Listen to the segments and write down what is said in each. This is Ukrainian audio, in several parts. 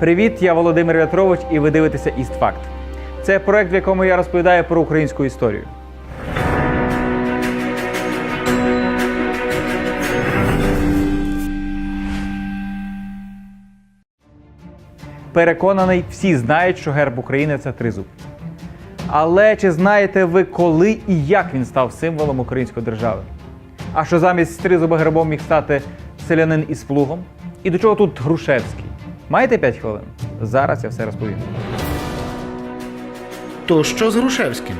Привіт, я Володимир Вятрович, і ви дивитеся «Істфакт». Це проект, в якому я розповідаю про українську історію. Переконаний, всі знають, що герб України це тризуб. Але чи знаєте ви, коли і як він став символом української держави? А що замість тризуба гербом міг стати селянин із плугом? І до чого тут Грушевський? Маєте 5 хвилин? Зараз я все розповім. То що з Грушевським?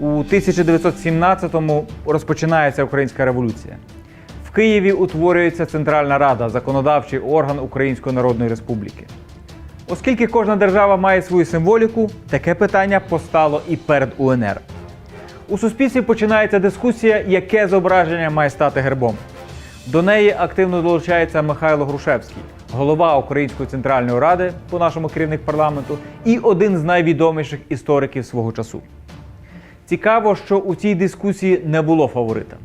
У 1917-му розпочинається українська революція. В Києві утворюється Центральна Рада, законодавчий орган Української Народної Республіки. Оскільки кожна держава має свою символіку, таке питання постало і перед УНР. У суспільстві починається дискусія, яке зображення має стати гербом. До неї активно долучається Михайло Грушевський, голова Української центральної ради, по нашому керівник парламенту, і один з найвідоміших істориків свого часу. Цікаво, що у цій дискусії не було фаворита.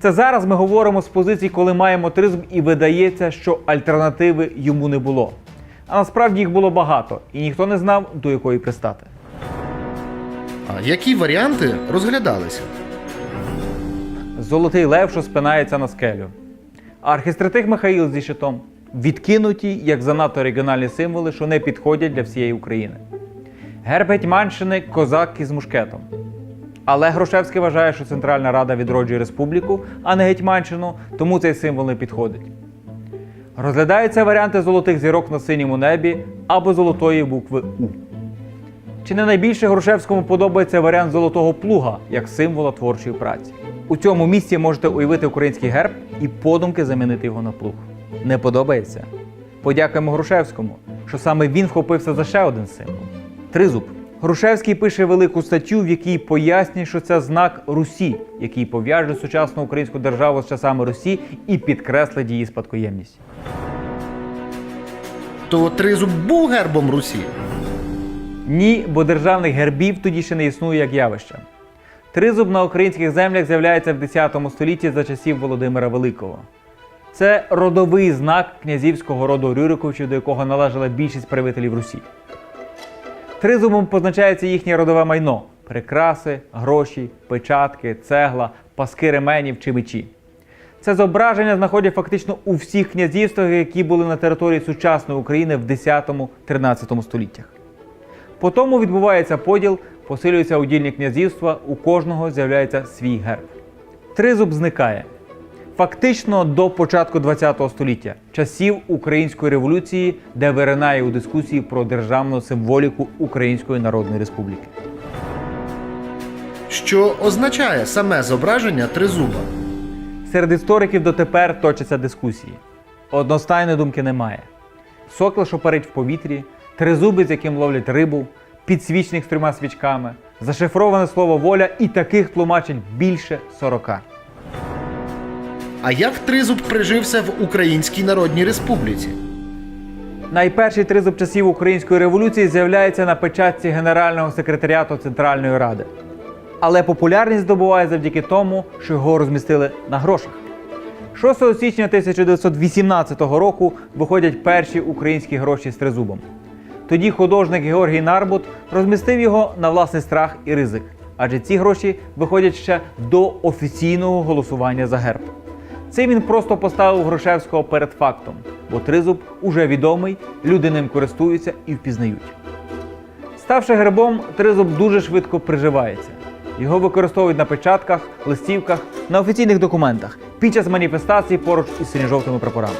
Це зараз ми говоримо з позиції, коли маємо тризм, і видається, що альтернативи йому не було. А насправді їх було багато, і ніхто не знав, до якої пристати. А які варіанти розглядалися? Золотий лев, що спинається на скелю. Архістратик Михаїл зі щитом відкинуті як занадто регіональні символи, що не підходять для всієї України. Герб Гетьманщини козак із мушкетом. Але Грушевський вважає, що Центральна Рада відроджує республіку, а не Гетьманщину, тому цей символ не підходить. Розглядаються варіанти золотих зірок на синьому небі або золотої букви У. Чи не найбільше Грушевському подобається варіант золотого плуга як символа творчої праці? У цьому місці можете уявити український герб і подумки замінити його на плуг. Не подобається? Подякуємо Грушевському, що саме він вхопився за ще один символ тризуб. Грушевський пише велику статтю, в якій пояснює, що це знак Русі, який пов'яже сучасну українську державу з часами Русі і підкреслить її спадкоємність. То тризуб був гербом Русі? Ні, бо державних гербів тоді ще не існує як явища. Тризуб на українських землях з'являється в 10 столітті за часів Володимира Великого. Це родовий знак князівського роду Рюриковичів, до якого належала більшість правителів Русі. Тризубом позначається їхнє родове майно: прикраси, гроші, печатки, цегла, паски ременів чи мечі. Це зображення знаходять фактично у всіх князівствах, які були на території сучасної України в 10-13 століттях. По тому відбувається поділ, посилюється удільні князівства, у кожного з'являється свій герб. Тризуб зникає. Фактично до початку ХХ століття, часів Української революції, де виринає у дискусії про державну символіку Української Народної Республіки. Що означає саме зображення тризуба? Серед істориків дотепер точаться дискусії. Одностайної думки немає. Сокіл, що парить в повітрі, тризуби, з яким ловлять рибу, підсвічник з трьома свічками, зашифроване слово воля і таких тлумачень більше 40. А як тризуб прижився в Українській Народній Республіці? Найперший тризуб часів Української революції з'являється на печатці Генерального секретаріату Центральної Ради. Але популярність здобуває завдяки тому, що його розмістили на грошах. 6 січня 1918 року виходять перші українські гроші з тризубом. Тоді художник Георгій Нарбут розмістив його на власний страх і ризик, адже ці гроші виходять ще до офіційного голосування за герб. Це він просто поставив Грушевського перед фактом, бо тризуб уже відомий, люди ним користуються і впізнають. Ставши гербом, тризуб дуже швидко приживається. Його використовують на печатках, листівках, на офіційних документах під час маніфестацій поруч із синьо-жовтими прапорами.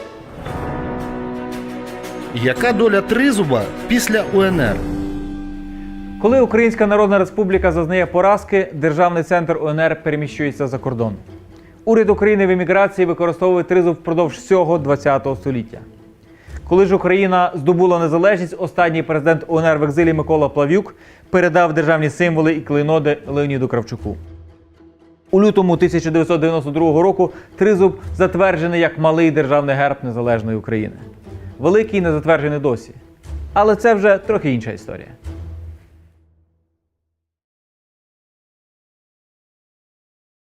Яка доля тризуба після УНР? Коли Українська Народна Республіка зазнає поразки, державний центр УНР переміщується за кордон. Уряд України в еміграції використовує тризуб впродовж всього ХХ століття. Коли ж Україна здобула незалежність, останній президент УНР в екзилі Микола Плав'юк передав державні символи і клейноди Леоніду Кравчуку. У лютому 1992 року тризуб затверджений як малий державний герб незалежної України. Великий не затверджений досі. Але це вже трохи інша історія.